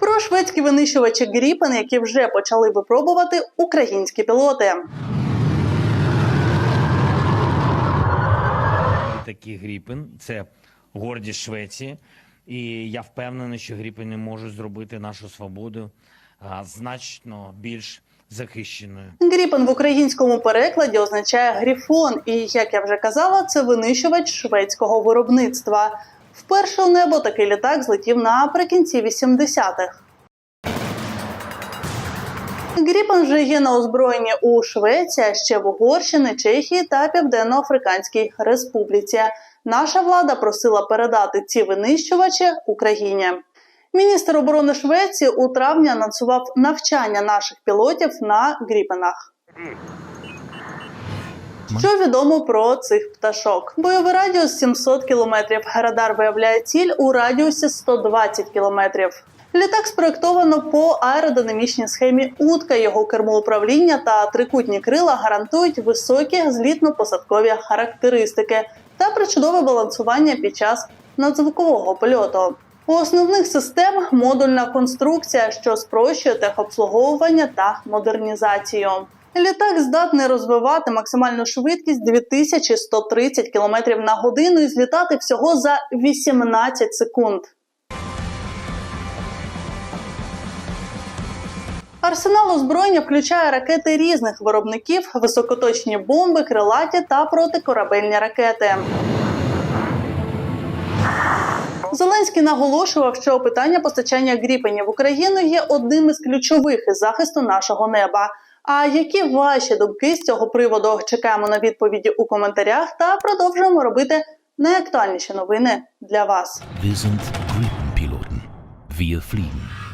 Про шведські винищувачі Гріпен, які вже почали випробувати українські пілоти. Літаки Гріпен це гордість Швеції. І я впевнений, що Гріпени можуть зробити нашу свободу значно більш захищеною. Гріпен в українському перекладі означає грифон, і як я вже казала, це винищувач шведського виробництва. Вперше у небо такий літак злетів наприкінці 80-х. Гріпен вже є на озброєнні у Швеції, а ще в Угорщині, Чехії та Південно-Африканській Республіці. Наша влада просила передати ці винищувачі Україні. Міністр оборони Швеції у травні анонсував навчання наших пілотів на Гріпенах. Що відомо про цих пташок? Бойовий радіус 700 кілометрів. Радар виявляє ціль у радіусі 120 кілометрів. Літак спроєктовано по аеродинамічній схемі утка. Його кермоуправління та трикутні крила гарантують високі злітно-посадкові характеристики та причудове балансування під час надзвукового польоту. У основних систем модульна конструкція, що спрощує техобслуговування та модернізацію. Літак здатний розвивати максимальну швидкість 2130 км на годину і злітати всього за 18 секунд. Арсенал озброєння включає ракети різних виробників, високоточні бомби, крилаті та протикорабельні ракети. Зеленський наголошував, що питання постачання гріпенів в Україну є одним із ключових із захисту нашого неба. А які ваші думки з цього приводу? Чекаємо на відповіді у коментарях та продовжуємо робити найактуальніші новини для вас. Wir sind Grippenpiloten. Wir fliegen.